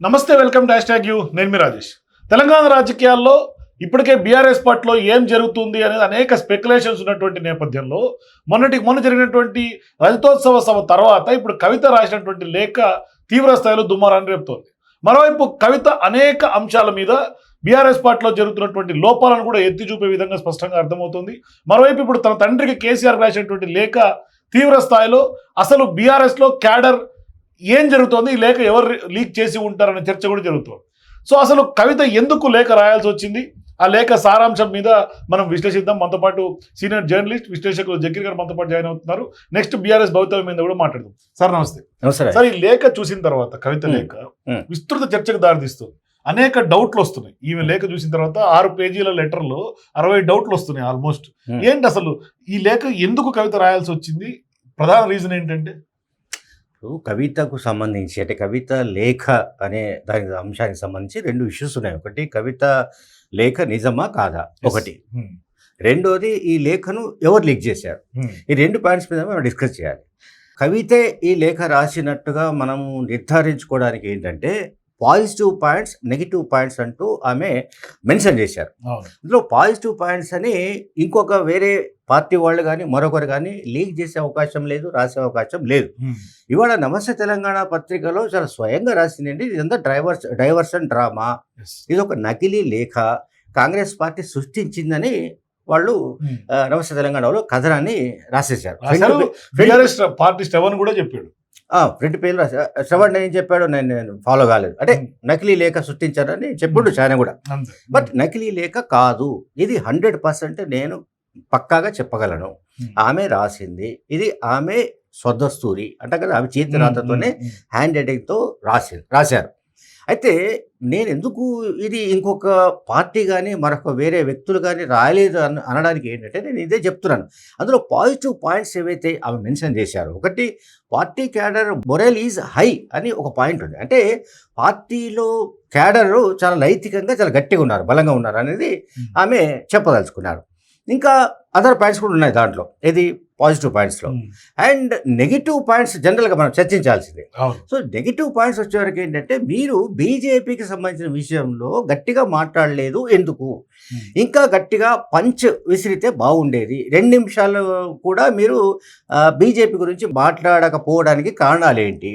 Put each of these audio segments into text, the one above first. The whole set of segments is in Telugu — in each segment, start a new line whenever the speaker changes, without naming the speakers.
నమస్తే వెల్కమ్ డాష్ ట్యాగ్ యూ. నేను మీ రాజేష్. తెలంగాణ రాజకీయాల్లో ఇప్పటికే బీఆర్ఎస్ పార్టీలో ఏం జరుగుతుంది అనేది అనేక స్పెక్యులేషన్స్ ఉన్నటువంటి నేపథ్యంలో మొన్నటి మొన్న జరిగినటువంటి రజతోత్సవ సభ తర్వాత ఇప్పుడు కవిత రాసినటువంటి లేఖ తీవ్ర స్థాయిలో దుమారాన్ని రేపుతోంది. మరోవైపు కవిత అనేక అంశాల మీద బీఆర్ఎస్ పార్టీలో జరుగుతున్నటువంటి లోపాలను కూడా ఎత్తి చూపే విధంగా స్పష్టంగా అర్థమవుతుంది. మరోవైపు ఇప్పుడు తన తండ్రికి కేసీఆర్ రాసినటువంటి లేఖ తీవ్ర స్థాయిలో అసలు బీఆర్ఎస్లో క్యాడర్ ఏం జరుగుతోంది? ఈ లేఖ ఎవరు లీక్ చేసి ఉంటారనే చర్చ కూడా జరుగుతోంది. సో అసలు కవిత ఎందుకు లేఖ రాయాల్సి వచ్చింది? ఆ లేఖ సారాంశం మీద మనం విశ్లేషిద్దాం. మనతో పాటు సీనియర్ జర్నలిస్ట్ విశ్లేషకులు జకీర్ గారు మనతో పాటు జాయిన్ అవుతున్నారు. నెక్స్ట్ బీఆర్ఎస్ భవితవ్యం మీద కూడా మాట్లాడదాం. సార్ నమస్తే.
నమస్తే
సార్. ఈ లేఖ చూసిన తర్వాత కవిత. లేఖ. విస్తృత చర్చకు దారితీస్తుంది. అనేక డౌట్లు వస్తున్నాయి. ఈమె లేఖ చూసిన తర్వాత ఆరు పేజీల లెటర్లో అరవై డౌట్లు వస్తున్నాయి ఆల్మోస్ట్. ఏంటి అసలు ఈ లేఖ ఎందుకు కవిత రాయాల్సి వచ్చింది? ప్రధాన రీజన్ ఏంటంటే?
ఇప్పుడు కవితకు సంబంధించి అంటే కవిత లేఖ అనే దాని అంశానికి సంబంధించి రెండు ఇష్యూస్ ఉన్నాయి. ఒకటి కవిత లేఖ నిజమా కాదా? ఒకటి.
Hmm.
రెండోది ఈ లేఖను ఎవరు లీక్ చేశారు?
Hmm.
ఈ రెండు పాయింట్స్ మీద మనం డిస్కస్ చేయాలి. కవితే ఈ లేఖ రాసినట్టుగా మనము నిర్ధారించుకోవడానికి ఏంటంటే పాజిటివ్ పాయింట్స్ నెగిటివ్ పాయింట్స్ అంటూ ఆమె మెన్షన్ చేశారు. ఇందులో పాజిటివ్ పాయింట్స్ అని ఇంకొక వేరే పార్టీ వాళ్ళు కానీ మరొకరు కానీ లీక్ చేసే అవకాశం లేదు రాసే అవకాశం లేదు. ఇవాళ నమస్తే తెలంగాణ పత్రికలో చాలా స్వయంగా రాసిందండి ఇదంతా డైవర్స్ డైవర్షన్ డ్రామా. ఇది ఒక నకిలీ లేఖ. కాంగ్రెస్ పార్టీ సృష్టించిందని వాళ్ళు నమస్తే తెలంగాణలో కథనాన్ని రాసేశారు.
పార్టీ స్టెవన్ కూడా చెప్పాడు.
ఫ్రంట్ పేజ్ శ్రవణ్ ఏం చెప్పాడు నేను నేను ఫాలో కాలేదు. అంటే. నకిలీ లేఖ సృష్టించారని చెప్పుడు చాలా కూడా. బట్ నకిలీ లేఖ కాదు. ఇది హండ్రెడ్ పర్సెంట్ నేను పక్కాగా చెప్పగలను. ఆమె రాసింది. ఇది ఆమె స్వదస్తూరి అంటే కదా ఆమె చేతి రాతతోనే. హ్యాండ్ రైటింగ్తో రాసి రాశారు. అయితే నేను ఎందుకు ఇది ఇంకొక పార్టీ కానీ మరొక వేరే వ్యక్తులు కానీ రాయలేదు అన అనడానికి ఏంటంటే నేను ఇదే చెప్తున్నాను. అందులో పాజిటివ్ పాయింట్స్ ఏవైతే ఆమె మెన్షన్ చేశారో ఒకటి party cadre morale is high అని ఒక పాయింట్ ఉంది. అంటే పార్టీలో క్యాడర్ చాలా నైతికంగా చాలా గట్టిగా ఉన్నారు బలంగా ఉన్నారు అనేది. ఆమె చెప్పదలుచుకున్నారు. ఇంకా అదర్ పాయింట్స్ కూడా ఉన్నాయి దాంట్లో. ఇది పాజిటివ్ పాయింట్స్లో. అండ్ నెగిటివ్ పాయింట్స్ జనరల్గా మనం చర్చించాల్సిందే. సో నెగిటివ్ పాయింట్స్ వచ్చేవరకు ఏంటంటే మీరు బీజేపీకి సంబంధించిన విషయంలో గట్టిగా మాట్లాడలేదు ఎందుకు. ఇంకా గట్టిగా పంచ్ విసిరితే బాగుండేది. రెండు నిమిషాలు కూడా మీరు బీజేపీ గురించి మాట్లాడకపోవడానికి కారణాలు ఏంటి?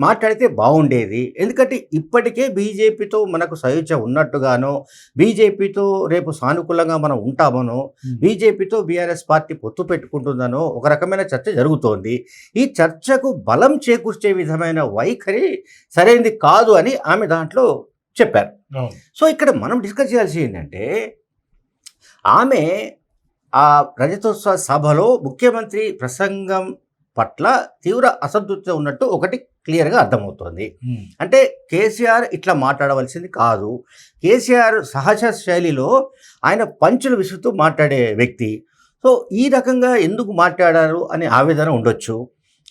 మాట్లాడితే బాగుండేది. ఎందుకంటే ఇప్పటికే బీజేపీతో మనకు సయోధ్య ఉన్నట్టుగానో బీజేపీతో రేపు సానుకూలంగా మనం ఉంటామనో. బీజేపీతో బీఆర్ఎస్ పార్టీ పొత్తు పెట్టుకుంటుందనో ఒక రకమైన చర్చ జరుగుతోంది. ఈ చర్చకు బలం చేకూర్చే విధమైన వైఖరి సరైనది కాదు అని ఆమె దాంట్లో చెప్పారు. సో ఇక్కడ మనం డిస్కస్ చేయాల్సి ఏంటంటే ఆమె ఆ రజతోత్సవ సభలో ముఖ్యమంత్రి ప్రసంగం పట్ల తీవ్ర అసంతృప్తి ఉన్నట్టు ఒకటి క్లియర్గా అర్థమవుతోంది. అంటే కేసీఆర్ ఇట్లా మాట్లాడవలసింది కాదు. కేసీఆర్ సహజ శైలిలో ఆయన పంచులు విసురుతూ మాట్లాడే వ్యక్తి. సో ఈ రకంగా ఎందుకు మాట్లాడారు అనే ఆవేదన ఉండొచ్చు.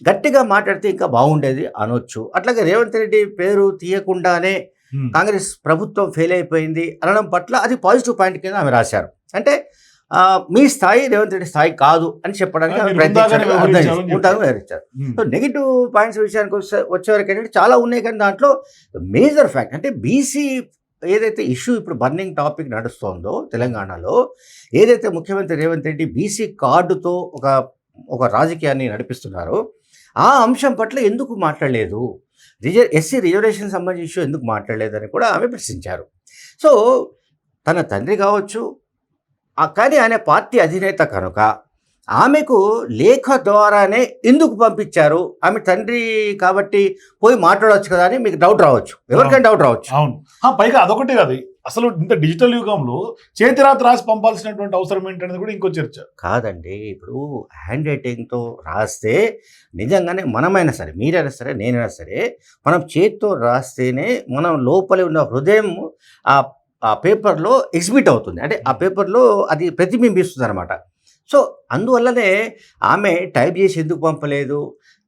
గట్టిగా మాట్లాడితే ఇంకా బాగుండేది అనొచ్చు. అట్లాగే రేవంత్ రెడ్డి పేరు తీయకుండానే. కాంగ్రెస్ ప్రభుత్వం ఫెయిల్ అయిపోయింది అనడం పట్ల అది పాజిటివ్ పాయింట్ కింద ఆమె రాశారు. అంటే మీ స్థాయి రేవంత్ రెడ్డి స్థాయి కాదు అని చెప్పడానికి ప్రయత్నించారు.
వివరించారు.
సో నెగిటివ్ పాయింట్స్ విషయానికి వచ్చే వచ్చేవరకు ఏంటంటే చాలా ఉన్నాయి కానీ దాంట్లో మేజర్ ఫ్యాక్ట్ అంటే బీసీ ఏదైతే ఇష్యూ ఇప్పుడు బర్నింగ్ టాపిక్ నడుస్తోందో తెలంగాణలో ఏదైతే ముఖ్యమంత్రి రేవంత్ రెడ్డి బీసీ కార్డుతో ఒక ఒక రాజకీయాన్ని నడిపిస్తున్నారో ఆ అంశం పట్ల ఎందుకు మాట్లాడలేదు రిజ ఎస్సీ రిజర్వేషన్ సంబంధించిన ఇష్యూ ఎందుకు మాట్లాడలేదని కూడా ఆమె ప్రశ్నించారు సో తన తండ్రి కావచ్చు కానీ ఆయన పార్టీ అధినేత కనుక ఆమెకు లేఖ ద్వారానే ఎందుకు పంపించారు? ఆమె తండ్రి కాబట్టి పోయి మాట్లాడవచ్చు కదా అని మీకు డౌట్ రావచ్చు. ఎవరికైనా డౌట్ రావచ్చు.
అవును. పైగా అదొకటి కాదు అసలు ఇంత డిజిటల్ యుగంలో చేతిరాత రాసి పంపాల్సినటువంటి అవసరం ఏంటనేది కూడా ఇంకో చర్చ.
కాదండి ఇప్పుడు హ్యాండ్ రైటింగ్తో రాస్తే నిజంగానే మనమైనా సరే మీరైనా సరే నేనైనా సరే మనం చేతితో రాస్తేనే మనం లోపలి ఉన్న హృదయం ఆ ఆ పేపర్లో ఎగ్జిబిట్ అవుతుంది. అంటే ఆ పేపర్లో అది ప్రతిబింబిస్తుంది అనమాట సో అందువల్లనే ఆమె టైప్ చేసి ఎందుకు పంపలేదు?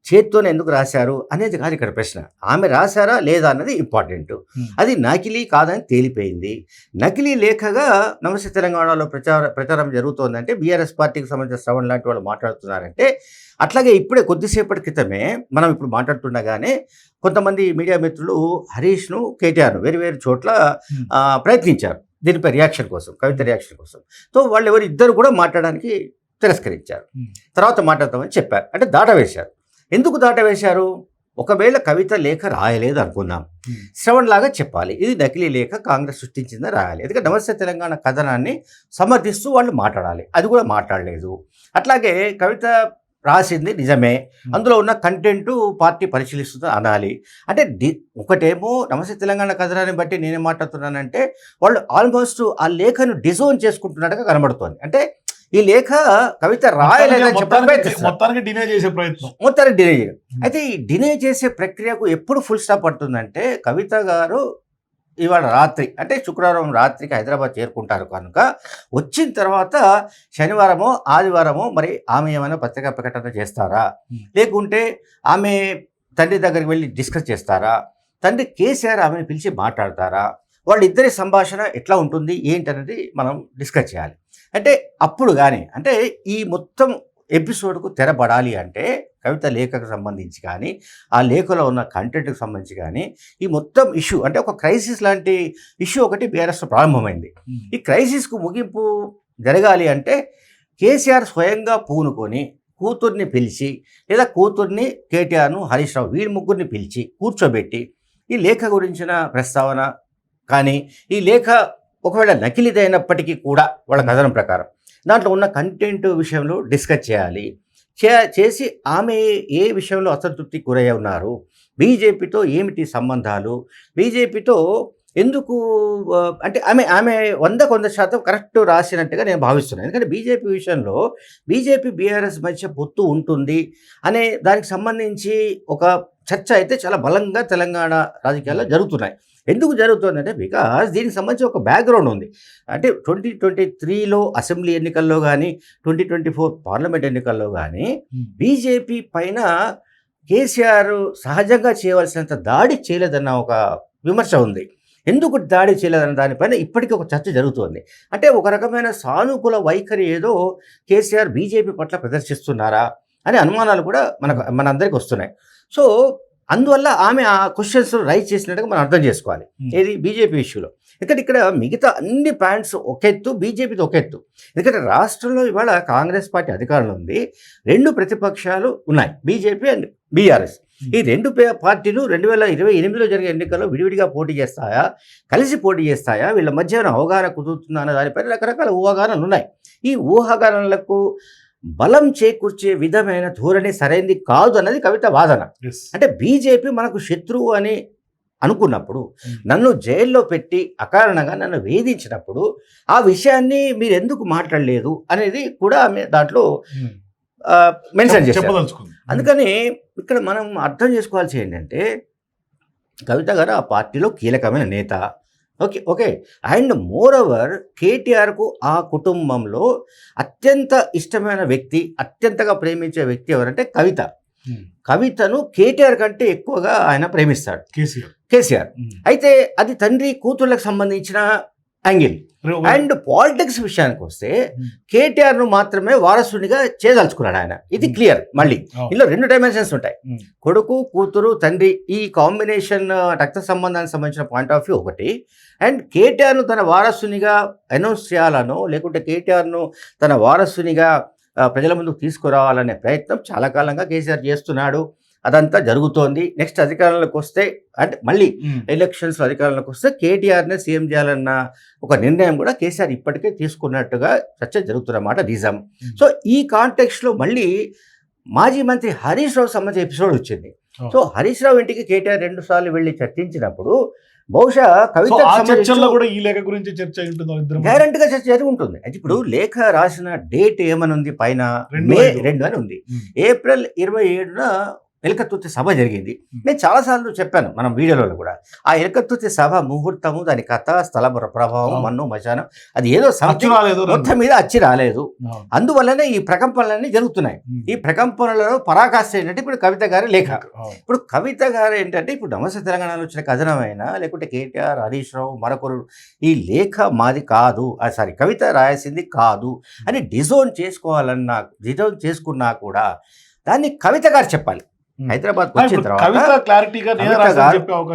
చేత్తోనే ఎందుకు రాశారు అనేది కాదు ఇక్కడ ప్రశ్న. ఆమె రాశారా లేదా అన్నది ఇంపార్టెంట్
Hmm.
అది నకిలీ కాదని తేలిపోయింది. నకిలీ లేఖగా నమస్తే తెలంగాణలో ప్రచార ప్రచారం జరుగుతోందంటే బీఆర్ఎస్ పార్టీకి సంబంధించిన శ్రవణ్ లాంటి వాళ్ళు మాట్లాడుతున్నారంటే అట్లాగే ఇప్పుడే కొద్దిసేపటి క్రితమే మనం ఇప్పుడు మాట్లాడుతుండగానే కొంతమంది మీడియా మిత్రులు హరీష్ను కేటీఆర్ను వేరు వేరు చోట్ల
Hmm.
ప్రయత్నించారు. దీనిపై రియాక్షన్ కోసం కవిత రియాక్షన్ కోసం. సో వాళ్ళు ఎవరు ఇద్దరు కూడా మాట్లాడడానికి తిరస్కరించారు.
Hmm.
తర్వాత మాట్లాడతామని చెప్పారు. అంటే దాట వేశారు. ఎందుకు దాట వేశారు ఒకవేళ కవిత లేఖ రాయలేదు అనుకుందాం
Hmm.
శ్రవణ్ లాగా చెప్పాలి. ఇది నకిలీ లేఖ కాంగ్రెస్ సృష్టించిందని రాయాలి. ఎందుకంటే నమస్తే తెలంగాణ కథనాన్ని సమర్థిస్తూ వాళ్ళు మాట్లాడాలి. అది కూడా మాట్లాడలేదు. అట్లాగే కవిత రాసింది నిజమే. అందులో ఉన్న కంటెంట్ పార్టీ పరిశీలిస్తుంది అనాలి. అంటే డి ఒకటేమో నమస్తే తెలంగాణ కథనాన్ని బట్టి నేనేం మాట్లాడుతున్నానంటే వాళ్ళు ఆల్మోస్ట్ ఆ లేఖను డిజోన్ చేసుకుంటున్నట్టుగా కనబడుతోంది. అంటే ఈ లేఖ కవిత రాయలేదని చెప్పడం
మొత్తానికి. మొత్తానికి డినే చేసే ప్రయత్నం.
మొత్తాన్ని డినే చేయడం. అయితే ఈ డినే చేసే ప్రక్రియకు ఎప్పుడు ఫుల్ స్టాప్ పడుతుందంటే కవిత గారు ఇవాళ రాత్రి అంటే శుక్రవారం రాత్రికి హైదరాబాద్ చేరుకుంటారు కనుక వచ్చిన తర్వాత శనివారమో ఆదివారమో మరి ఆమె ఏమైనా పత్రికా ప్రకటన చేస్తారా?
Hmm.
లేకుంటే ఆమె తండ్రి దగ్గరికి వెళ్ళి డిస్కస్ చేస్తారా? తండ్రి కేసీఆర్ ఆమెను పిలిచి మాట్లాడతారా? వాళ్ళిద్దరి సంభాషణ ఎట్లా ఉంటుంది? ఏంటనేది మనం డిస్కస్ చేయాలి. అంటే అప్పుడు కానీ అంటే ఈ మొత్తం ఎపిసోడ్కు తెరపడాలి అంటే కవిత లేఖకు సంబంధించి కానీ ఆ లేఖలో ఉన్న కంటెంట్కి సంబంధించి కానీ ఈ మొత్తం ఇష్యూ అంటే ఒక క్రైసిస్ లాంటి ఇష్యూ ఒకటి బీఆర్ఎస్లో ప్రారంభమైంది. ఈ క్రైసిస్కు ముగింపు జరగాలి అంటే కేసీఆర్ స్వయంగా పూనుకొని కూతుర్ని పిలిచి లేదా కూతుర్ని కేటీఆర్ను హరీష్ రావు వీరి ముగ్గురిని పిలిచి కూర్చోబెట్టి ఈ లేఖ గురించిన ప్రస్తావన కానీ ఈ లేఖ ఒకవేళ నకిలిదైనప్పటికీ కూడా వాళ్ళ కథనం ప్రకారం. దాంట్లో ఉన్న కంటెంట్ విషయంలో డిస్కస్ చేయాలి. చే చేసి ఆమె ఏ విషయంలో అసంతృప్తి గురై ఉన్నారు? బీజేపీతో ఏమిటి సంబంధాలు? బీజేపీతో ఎందుకు అంటే ఆమె ఆమె వందకు వంద శాతం కరెక్ట్ రాసినట్టుగా నేను భావిస్తున్నాను. ఎందుకంటే బీజేపీ విషయంలో బీజేపీ బీఆర్ఎస్ మధ్య పొత్తు ఉంటుంది అనే దానికి సంబంధించి ఒక చర్చ అయితే చాలా బలంగా తెలంగాణ రాజకీయాల్లో జరుగుతున్నాయి. ఎందుకు జరుగుతుందంటే బికాస్ దీనికి సంబంధించి ఒక బ్యాక్గ్రౌండ్ ఉంది. అంటే ట్వంటీ ట్వంటీ త్రీలో అసెంబ్లీ ఎన్నికల్లో కానీ ట్వంటీ ట్వంటీ ఫోర్ పార్లమెంట్ ఎన్నికల్లో కానీ బీజేపీ పైన కేసీఆర్ సహజంగా చేయవలసినంత దాడి చేయలేదన్న ఒక విమర్శ ఉంది. ఎందుకు దాడి చేయలేదన్న దానిపైన ఇప్పటికీ ఒక చర్చ జరుగుతోంది. అంటే ఒక రకమైన సానుకూల వైఖరి ఏదో కేసీఆర్ బీజేపీ పట్ల ప్రదర్శిస్తున్నారా అనే అనుమానాలు కూడా మనకు మనందరికి వస్తున్నాయి. సో అందువల్ల ఆమె ఆ క్వశ్చన్స్ రైజ్ చేసినట్టుగా మనం అర్థం చేసుకోవాలి. ఏది? బీజేపీ ఇష్యూలో ఎందుకంటే ఇక్కడ మిగతా అన్ని పాయింట్స్ ఒక ఎత్తు బీజేపీది ఒక ఎత్తు. ఎందుకంటే రాష్ట్రంలో ఇవాళ కాంగ్రెస్ పార్టీ అధికారంలో ఉంది. రెండు ప్రతిపక్షాలు ఉన్నాయి. బీజేపీ అండ్ బీఆర్ఎస్ ఈ రెండు పే- పార్టీలు రెండు వేల ఇరవై ఎనిమిదిలో జరిగే ఎన్నికల్లో విడివిడిగా పోటీ చేస్తాయా? కలిసి పోటీ చేస్తాయా? వీళ్ళ మధ్య అవగాహన కుదురుతుందా? అనే దానిపైన రకరకాల ఊహాగానాలు ఉన్నాయి. ఈ ఊహాగానాలకు బలం చేకూర్చే విధమైన ధోరణి సరైనది కాదు అన్నది కవిత వాదన. అంటే బీజేపీ మనకు శత్రువు అని అనుకున్నప్పుడు నన్ను జైల్లో పెట్టి అకారణంగా నన్ను వేధించినప్పుడు ఆ విషయాన్ని మీరు ఎందుకు మాట్లాడలేదు అనేది కూడా దాంట్లో
Hmm.
మెన్షన్ చేశారు.
చెప్పదలుచుకుంది.
అందుకని ఇక్కడ మనం అర్థం చేసుకోవాల్సి ఏంటంటే కవిత గారు ఆ పార్టీలో కీలకమైన నేత. Okay okay. And moreover కేటీఆర్కు ఆ కుటుంబంలో అత్యంత ఇష్టమైన వ్యక్తి అత్యంతగా ప్రేమించే వ్యక్తి ఎవరంటే కవిత. కవితను కేటీఆర్ కంటే ఎక్కువగా ఆయన ప్రేమిస్తాడు.
కేసీఆర్.
కేసీఆర్. అయితే అది తండ్రి కూతుర్లకు సంబంధించిన యాంగిల్ అండ్ పాలిటిక్స్ విషయానికి వస్తే. కేటీఆర్ను మాత్రమే వారసునిగా చేయదలుచుకున్నాడు ఆయన ఇది. క్లియర్ మళ్ళీ. ఇందులో రెండు డైమెన్షన్స్ ఉంటాయి. కొడుకు కూతురు తండ్రి ఈ కాంబినేషన్ రక్త సంబంధానికి సంబంధించిన పాయింట్ ఆఫ్ వ్యూ ఒకటి అండ్ కేటీఆర్ను తన వారసునిగా అనౌన్స్ చేయాలనో లేకుంటే కేటీఆర్ను తన వారసునిగా ప్రజల ముందుకు తీసుకురావాలనే ప్రయత్నం చాలా కాలంగా కేసీఆర్ చేస్తున్నాడు అదంతా జరుగుతోంది నెక్స్ట్ అధికారంలోకి వస్తే అంటే మళ్ళీ. ఎలక్షన్స్ అధికారంలోకి వస్తే కేటీఆర్నే సీఎం చేయాలన్న ఒక నిర్ణయం కూడా కేసీఆర్ ఇప్పటికే తీసుకున్నట్టుగా చర్చ జరుగుతున్నమాట నిజం. సో ఈ కాంటెక్స్లో మళ్ళీ మాజీ మంత్రి హరీష్ రావు సంబంధించిన ఎపిసోడ్ వచ్చింది. సో హరీష్ రావు ఇంటికి కేటీఆర్ రెండు సార్లు వెళ్ళి చర్చించినప్పుడు బహుశా కవిత
కూడా ఈ లేఖ గురించి చర్చ
గ్యారంటీ గా చర్చ జరిగి ఉంటుంది ఇప్పుడు లేఖ రాసిన డేట్ ఏమని ఉంది పైన మే. రెండు అని ఉంది. ఏప్రిల్ ఇరవై ఏడున ఎలకత్తుర్తి సభ జరిగింది. నేను చాలాసార్లు చెప్పాను మనం వీడియోలో కూడా. ఆ ఎలకత్తుర్తి సభ ముహూర్తము దాని కథ స్థల ప్రభావం. మన్ను మశానం అది ఏదో మొత్తం మీద అచ్చి రాలేదు. అందువల్లనే ఈ ప్రకంపనలన్నీ జరుగుతున్నాయి. ఈ ప్రకంపనలలో పరాకాష్ట ఏంటంటే ఇప్పుడు కవిత గారి లేఖ. ఇప్పుడు కవిత గారు ఏంటంటే ఇప్పుడు నమస్తే తెలంగాణలో వచ్చిన కథనమైనా లేకుంటే కేటీఆర్ హరీష్ రావు మరొకరు ఈ లేఖ మాది కాదు. సారీ కవిత రాయాల్సింది కాదు అని డిజోన్ చేసుకోవాలన్నా డిజోన్ చేసుకున్నా కూడా దాన్ని కవిత గారు చెప్పాలి. హైదరాబాద్ వచ్చిన తర్వాత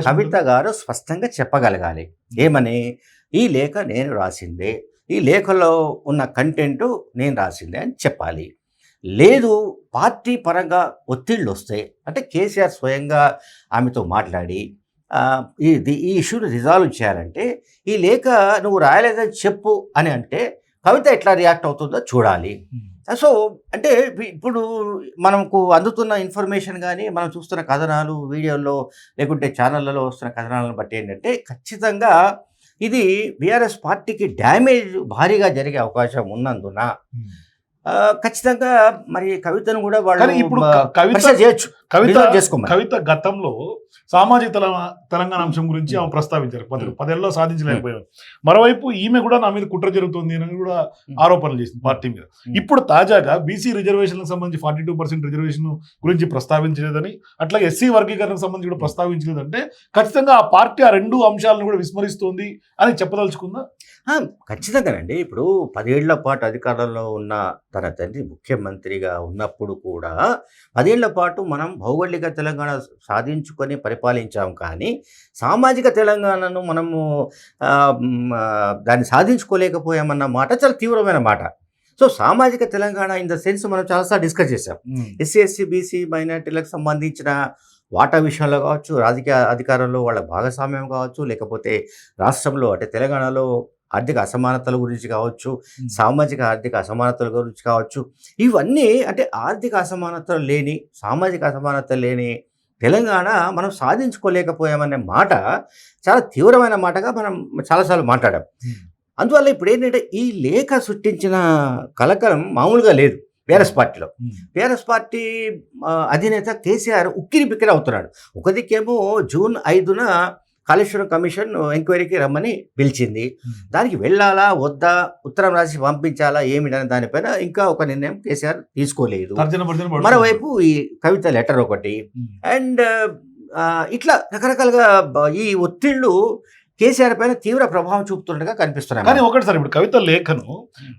కవిత గారు- స్పష్టంగా చెప్పగలగాలి. ఏమని? ఈ లేఖ నేను రాసిందే. ఈ లేఖలో ఉన్న కంటెంట్ నేను రాసిందే అని చెప్పాలి. లేదు పార్టీ పరంగా ఒత్తిళ్ళు వస్తాయి అంటే కేసీఆర్ స్వయంగా ఆమెతో మాట్లాడి ఈ ఈ ఇష్యూని రిజాల్వ్ చేయాలంటే ఈ లేఖ నువ్వు రాయలేదని చెప్పు అని అంటే కవిత ఎట్లా రియాక్ట్ అవుతుందో చూడాలి
Hmm.
సో అంటే ఇప్పు- ఇప్పుడు మనకు అందుతున్న ఇన్ఫర్మేషన్ కానీ మనం చూస్తున్న కథనాలు వీడియోల్లో లేకుంటే ఛానళ్ళలో వస్తున్న కథనాలను బట్టి ఏంటంటే ఖచ్చితంగా ఇది బీఆర్ఎస్ పార్టీకి డ్యామేజ్ భారీగా జరిగే అవకాశం ఉన్నందున
Hmm.
ఖచ్చితంగా మరి కవితను కూడా వాళ్ళు
ఇప్పుడు కవిత
చేయొచ్చు.
కవిత
చేసుకోమని.
కవిత గతంలో సామాజిక తెల- తెలంగాణ అంశం గురించి ఆమె ప్రస్తావించారు. పది. పదేళ్ళలో సాధించలేకపోయారు. మరోవైపు ఈమె కూడా నా మీద కుట్ర జరుగుతుంది అని కూడా ఆరోపణలు చేసింది పార్టీ మీద. ఇప్పుడు తాజాగా బీసీ రిజర్వేషన్లకు సంబంధించి ఫార్టీ టూ పర్సెంట్ రిజర్వేషన్ గురించి ప్రస్తావించలేదని అట్లాగే ఎస్సీ వర్గీకరణకు సంబంధించి కూడా ప్రస్తావించలేదంటే ఖచ్చితంగా ఆ పార్టీ ఆ రెండు అంశాలను కూడా విస్మరిస్తోంది అని చెప్పదలుచుకుందా?
ఖచ్చితంగానండి. ఇప్పుడు పదేళ్ళ పాటు అధికారంలో ఉన్న తన తండ్రి ముఖ్యమంత్రిగా ఉన్నప్పుడు కూడా పదేళ్ళ పాటు మనం భౌగోళిక తెలంగాణ సాధించుకొని పరిపాలించాం. కానీ సామాజిక తెలంగాణను మనము దాన్ని సాధించుకోలేకపోయామన్న మాట చాలా తీవ్రమైన మాట. సో సామాజిక తెలంగాణ ఇన్ ద సెన్స్ మనం చాలాసార్లు డిస్కస్ చేసాం ఎస్సీ ఎస్సీ బీసీ మైనార్టీలకు సంబంధించిన వాటా విషయంలో కావచ్చు రాజకీయ అధికారంలో వాళ్ళ భాగస్వామ్యం కావచ్చు లేకపోతే రాష్ట్రంలో అంటే తెలంగాణలో ఆర్థిక అసమానతల గురించి కావచ్చు సామాజిక ఆర్థిక అసమానతల గురించి కావచ్చు ఇవన్నీ అంటే ఆర్థిక అసమానతలు లేని సామాజిక అసమానతలు లేని తెలంగాణ మనం సాధించుకోలేకపోయామనే మాట చాలా తీవ్రమైన మాటగా మనం చాలాసార్లు మాట్లాడాం. అందువల్ల ఇప్పుడు ఏంటంటే ఈ లేఖ సృష్టించిన కలకలం మామూలుగా లేదు బీఆర్ఎస్ పార్టీలో. టీఆర్ఎస్ పార్టీ అధినేత కేసీఆర్ ఉక్కిరి బిక్కిరి అవుతున్నాడు. ఒక దిక్కేమో జూన్ ఐదున కాళేశ్వరం కమిషన్ ఎంక్వైరీకి రమ్మని పిలిచింది. దానికి వెళ్ళాలా వద్దా ఉత్తరం రాసి పంపించాలా ఏమిటనే దానిపైన ఇంకా ఒక నిర్ణయం కేసీఆర్ తీసుకోలేదు. మరోవైపు ఈ కవిత లెటర్ ఒకటి. అండ్ ఇట్లా రకరకాలుగా ఈ ఒత్తిళ్ళు కేసీఆర్ పైన తీవ్ర ప్రభావం చూపుతుండగా
కానీ
కనిపిస్తున్నాయి
ఒకటి సార్ ఇప్పుడు కవిత లేఖను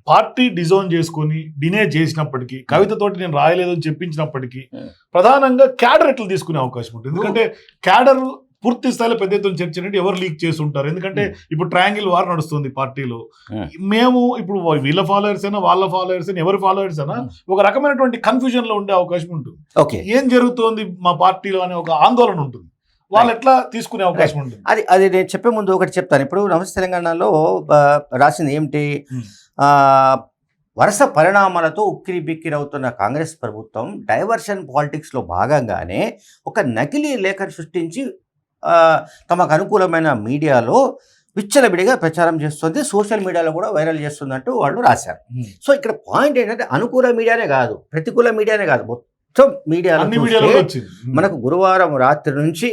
పార్టీ డిజైన్ చేసుకొని డినే చేసినప్పటికీ కవిత తోటి నేను రాయలేదు అని చెప్పించినప్పటికీ. ప్రధానంగా క్యాడర్ ఎట్లా తీసుకునే అవకాశం ఉంటుంది. ఎందుకంటే క్యాడర్ పూర్తి స్థాయిలో పెద్ద ఎత్తున చర్చ ఎవరు లీక్ చేసి ఉంటారు. ఎందుకంటే ఇప్పుడు ట్రయాంగిల్ వార్ నడుస్తుంది పార్టీలో.
Hmm.
మేము ఇప్పుడు వీళ్ళ ఫాలోవర్స్ అయినా వాళ్ళ ఫాలోవర్స్ అయినా ఎవరి ఫాలోవర్స్ అయినా
Hmm.
ఒక రకమైనటువంటి కన్ఫ్యూజన్లో ఉండే అవకాశం ఉంటుంది.
ఓకే
ఏం జరుగుతోంది మా పార్టీలో అనే ఒక ఆందోళన ఉంటుంది. వాళ్ళు ఎట్లా తీసుకునే అవకాశం ఉంటుంది?
అది అది నేను చెప్పే ముందు ఒకటి చెప్తాను. ఇప్పుడు నమస్తే తెలంగాణలో రాసింది ఏమిటి?
Hmm.
వరుస పరిణామాలతో ఉక్కిరి బిక్కిరి అవుతున్న కాంగ్రెస్ ప్రభుత్వం డైవర్షన్ పాలిటిక్స్లో భాగంగానే ఒక నకిలీ లేఖను సృష్టించి తమకు అనుకూలమైన మీడియాలో విచ్చలవిడిగా ప్రచారం చేస్తుంది. సోషల్ మీడియాలో కూడా వైరల్ చేస్తుందంటూ వాళ్ళు రాశారు. సో ఇక్కడ పాయింట్ ఏంటంటే అనుకూల మీడియానే కాదు ప్రతికూల మీడియానే కాదు. మొత్తం
వచ్చింది.
మనకు గురువారం రాత్రి నుంచి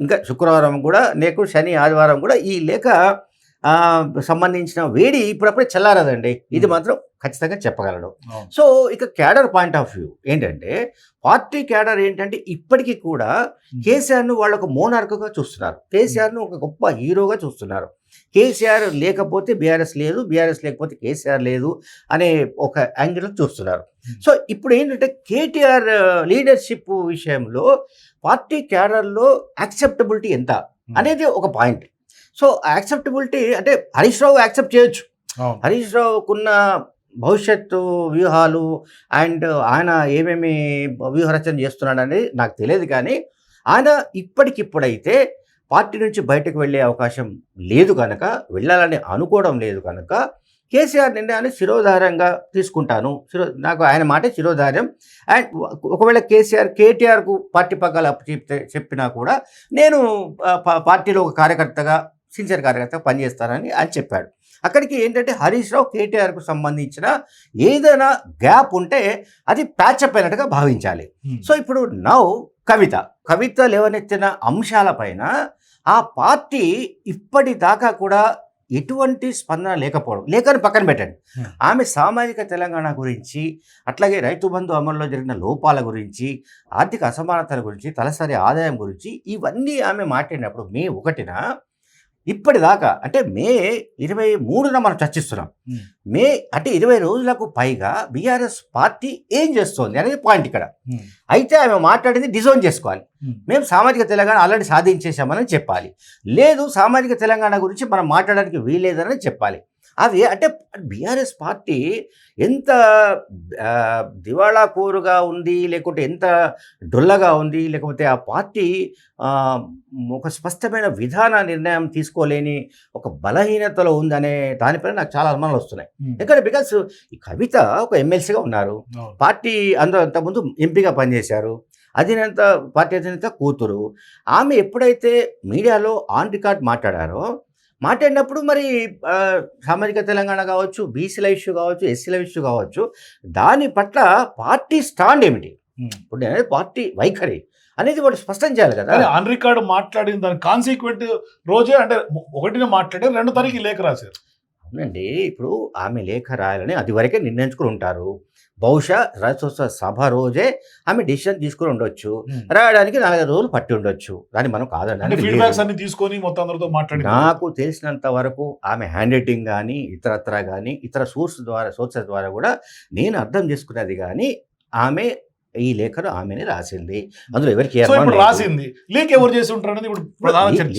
ఇంకా శుక్రవారం కూడా లేకు శని ఆదివారం కూడా ఈ లేఖ సంబంధించిన వేడి ఇప్పుడప్పుడే చల్లారదండి. ఇది. మాత్రం ఖచ్చితంగా చెప్పగలడు. సో ఇక క్యాడర్ పాయింట్ ఆఫ్ వ్యూ ఏంటంటే పార్టీ క్యాడర్ ఏంటంటే ఇప్పటికీ కూడా కేసీఆర్ను వాళ్ళు ఒక మోనార్క్గా చూస్తున్నారు. కేసీఆర్ను ఒక గొప్ప హీరోగా చూస్తున్నారు. కేసీఆర్ లేకపోతే బీఆర్ఎస్ లేదు బీఆర్ఎస్ లేకపోతే కేసీఆర్ లేదు అనే ఒక యాంగిల్లో చూస్తున్నారు. సో ఇప్పుడు ఏంటంటే కేటీఆర్ లీడర్షిప్ విషయంలో పార్టీ క్యాడర్లో యాక్సెప్టబిలిటీ ఎంత అనేది ఒక పాయింట్. సో యాక్సెప్టబిలిటీ అంటే హరీష్ రావు యాక్సెప్ట్ చేయొచ్చు. హరీష్ రావుకున్న భవిష్యత్తు వ్యూహాలు అండ్ ఆయన ఏమేమి వ్యూహరచన చేస్తున్నాడు అనేది నాకు తెలియదు కానీ ఆయన ఇప్పటికిప్పుడైతే పార్టీ నుంచి బయటకు వెళ్ళే అవకాశం లేదు కనుక వెళ్ళాలని అనుకోవడం లేదు కనుక కేసీఆర్ నిర్ణయాన్ని శిరోధార్యంగా తీసుకుంటాను. శిరో నాకు ఆయన మాట శిరోధార్యం. అండ్ ఒకవేళ కేసీఆర్ కేటీఆర్కు పార్టీ పగ్గాలు చెప్తే చెప్పినా కూడా నేను పార్టీలో ఒక కార్యకర్తగా సిన్సియర్ కార్యకర్తగా పనిచేస్తానని ఆయన చెప్పాడు అక్కడికి ఏంటంటే హరీష్ రావు కేటీఆర్కు సంబంధించిన ఏదైనా గ్యాప్ ఉంటే అది ప్యాచప్ అయినట్టుగా భావించాలి. సో ఇప్పుడు నౌ కవిత కవిత లేవనెత్తిన అంశాలపైన ఆ పార్టీ ఇప్పటిదాకా కూడా ఎటువంటి స్పందన లేకపోవడం లేకని పక్కన పెట్టండి. ఆమె సామాజిక తెలంగాణ గురించి అట్లాగే రైతు బంధు అమల్లో జరిగిన లోపాల గురించి ఆర్థిక అసమానతల గురించి తలసరి ఆదాయం గురించి ఇవన్నీ ఆమె మాట్లాడినప్పుడు మే ఒకటిన ఇప్పటిదాకా అంటే మే ఇరవై మూడున మనం చర్చిస్తున్నాం. మే అంటే ఇరవై రోజులకు పైగా బీఆర్ఎస్ పార్టీ ఏం చేస్తోంది అనేది పాయింట్ ఇక్కడ. అయితే ఆమె మాట్లాడింది డిజైన్ చేసుకోవాలి. మేము సామాజిక తెలంగాణ ఆల్రెడీ సాధించేశామని చెప్పాలి. లేదు సామాజిక తెలంగాణ గురించి మనం మాట్లాడడానికి వీలేదని చెప్పాలి. అది అంటే బీఆర్ఎస్ పార్టీ ఎంత ఆ, దివాళాకోరుగా ఉంది లేకుంటే ఎంత డొల్లగా ఉంది లేకపోతే ఆ పార్టీ ఒక స్పష్టమైన విధాన నిర్ణయం తీసుకోలేని ఒక బలహీనతలో ఉందనే దానిపైన నాకు చాలా అనుమానాలు వస్తున్నాయి. ఎందుకంటే బికాస్ ఈ కవిత ఒక ఎమ్మెల్సీగా ఉన్నారు. పార్టీ అందరూ అంతకుముందు ఎంపీగా పనిచేశారు. అధినేత పార్టీ అధినేత కూతురు. ఆమె ఎప్పుడైతే మీడియాలో ఆన్ రికార్డ్ మాట్లాడారో మాట్లాడినప్పుడు మరి సామాజిక తెలంగాణ కావచ్చు బీసీల ఇష్యూ కావచ్చు ఎస్సీల ఇష్యూ కావచ్చు దాని పట్ల పార్టీ స్టాండ్ ఏమిటి? ఇప్పుడు అనేది పార్టీ వైఖరి అనేది వాళ్ళు స్పష్టం చేయాలి కదా.
ఆన్ రికార్డ్ మాట్లాడిన దాని కాన్సిక్వెంట్ రోజే అంటే ఒకటినే మాట్లాడారు రెండో తారీఖు లేఖ రాశారు.
అవునండి. ఇప్పుడు ఆమె లేఖ రాయాలని అది వరకే నిర్ణయించుకుని ఉంటారు. బహుశా రాజ్యోత్సవ సభ రోజే ఆమె డిసిషన్ తీసుకుని ఉండొచ్చు. రాయడానికి నాలుగైదు రోజులు పట్టి ఉండొచ్చు. దాన్ని మనం.
అన్ని తీసుకొని మొత్తం మాట్లాడి
నాకు తెలిసినంత వరకు ఆమె హ్యాండ్ రైటింగ్ కానీ ఇతరత్ర కానీ ఇతర సోర్స్ ద్వారా సోర్సెస్ ద్వారా కూడా నేను అర్థం చేసుకున్నది కానీ ఆమె ఈ లేఖను ఆమెనే రాసింది. అందులో ఎవరికి.
రాసింది. లీక్ ఎవరు చేసి ఉంటారు అనేది ఇప్పుడు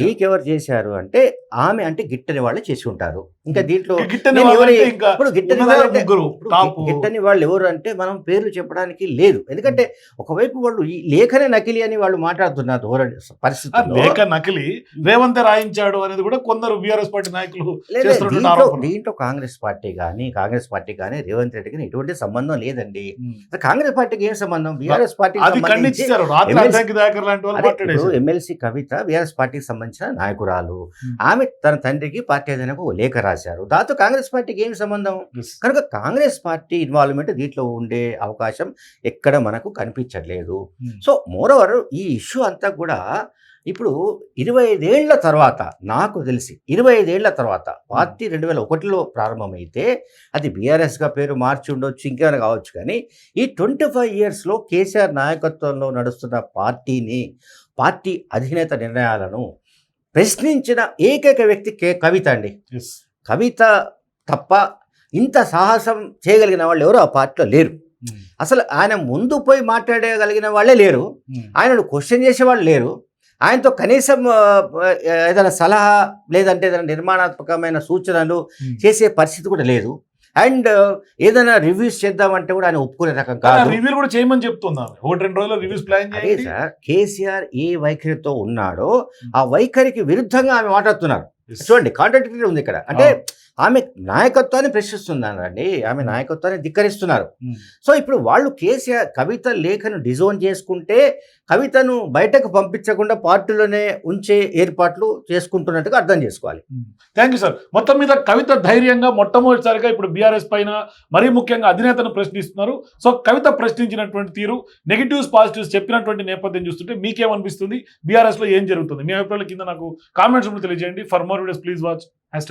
లీక్ ఎవరు చేశారు అంటే ఆమె అంటే గిట్టని వాళ్ళే చేసి ఉంటారు. ఇంకా దీంట్లో
గిట్టని
ఇప్పుడు గిట్టని వాళ్ళు ఎవరు అంటే మనం పేర్లు చెప్పడానికి లేదు. ఎందుకంటే ఒకవైపు వాళ్ళు ఈ లేఖనే నకిలీ అని వాళ్ళు మాట్లాడుతున్నారు ధోరణి
ఆ
పరిస్థితుల్లో.
లేఖ నకిలీ రేవంత్ రాయించాడు అనేది కూడా కొందరు బీఆర్ఎస్ పార్టీ నాయకులు
దీంట్లో కాంగ్రెస్ పార్టీ కానీ కాంగ్రెస్ పార్టీ కానీ రేవంత్ రెడ్డి కానీ ఎటువంటి సంబంధం లేదండి. కాంగ్రెస్ పార్టీకి ఏం సంబంధం బీఆర్ఎస్ పార్టీ ఎమ్మెల్సీ కవిత బీఆర్ఎస్ పార్టీకి సంబంధించిన నాయకురాలు. ఆమె తన తండ్రికి పార్టీ అధినేతకు ఒక లేఖ రాశారు దాంతో కాంగ్రెస్ పార్టీకి ఏం సంబంధం. కనుక కాంగ్రెస్ పార్టీ ఇన్వాల్వ్మెంట్ దీంట్లో ఉండే అవకాశం ఎక్కడ మనకు కనిపించట్లేదు. సో మోరవర్ ఈ ఇష్యూ అంతా కూడా ఇప్పుడు ఇరవై ఐదేళ్ళ తర్వాత నాకు తెలిసి ఇరవై ఐదేళ్ళ తర్వాత పార్టీ రెండు వేల ఒకటిలో ప్రారంభమైతే అది బీఆర్ఎస్గా పేరు మార్చి ఉండొచ్చు ఇంకేమైనా కావచ్చు కానీ ఈ ట్వంటీ ఫైవ్ ఇయర్స్లో కేసీఆర్ నాయకత్వంలో నడుస్తున్న పార్టీని పార్టీ అధినేత నిర్ణయాలను ప్రశ్నించిన ఏకైక వ్యక్తి కే కవిత అండి. కవిత తప్ప ఇంత సాహసం చేయగలిగిన వాళ్ళు ఎవరు ఆ పార్టీలో లేరు. అసలు ఆయన ముందు పోయి మాట్లాడగలిగిన వాళ్ళే లేరు. ఆయనను క్వశ్చన్ చేసేవాళ్ళు లేరు ఆయనతో కనీసం ఏదైనా సలహా లేదంటే ఏదైనా నిర్మాణాత్మకమైన సూచనలు. చేసే పరిస్థితి కూడా లేదు. అండ్ ఏదైనా రివ్యూస్ చేద్దామంటే కూడా ఆయన ఒప్పుకునే రకం కాదు.
రివ్యూలు కూడా చేయమని చెప్తున్నాను ఒకటి రెండు రోజుల్లో రివ్యూస్ ప్లాన్
అదే
చేయండి.
సార్ కేసీఆర్ ఏ వైఖరితో ఉన్నాడో ఆ వైఖరికి విరుద్ధంగా ఆమె మాట్లాడుతున్నారు. చూడండి కాంట్రాడిక్టరీ ఉంది ఇక్కడ. అంటే. ఆమె నాయకత్వాన్ని ప్రశ్నిస్తున్నారండి. ఆమె నాయకత్వాన్ని ధిక్కరిస్తున్నారు. సో ఇప్పుడు వాళ్ళు కేసీఆర్ కవిత లేఖను డిజోన్ చేసుకుంటే కవితను బయటకు పంపించకుండా పార్టీలోనే ఉంచే ఏర్పాట్లు చేసుకుంటున్నట్టుగా అర్థం చేసుకోవాలి.
థ్యాంక్ యూ సార్ మొత్తం మీద కవిత ధైర్యంగా మొట్టమొదటిసారిగా ఇప్పుడు బీఆర్ఎస్ పైన మరీ ముఖ్యంగా అధినేతను ప్రశ్నిస్తున్నారు. సో కవిత ప్రశ్నించినటువంటి తీరు నెగిటివ్స్ పాజిటివ్స్ చెప్పినటువంటి నేపథ్యం చూస్తుంటే మీకేమనిపిస్తుంది? బీఆర్ఎస్లో ఏం జరుగుతుంది? మీ అభిప్రాయాల కింద నాకు కామెంట్స్ తెలియజేయండి. For more videos please watch hash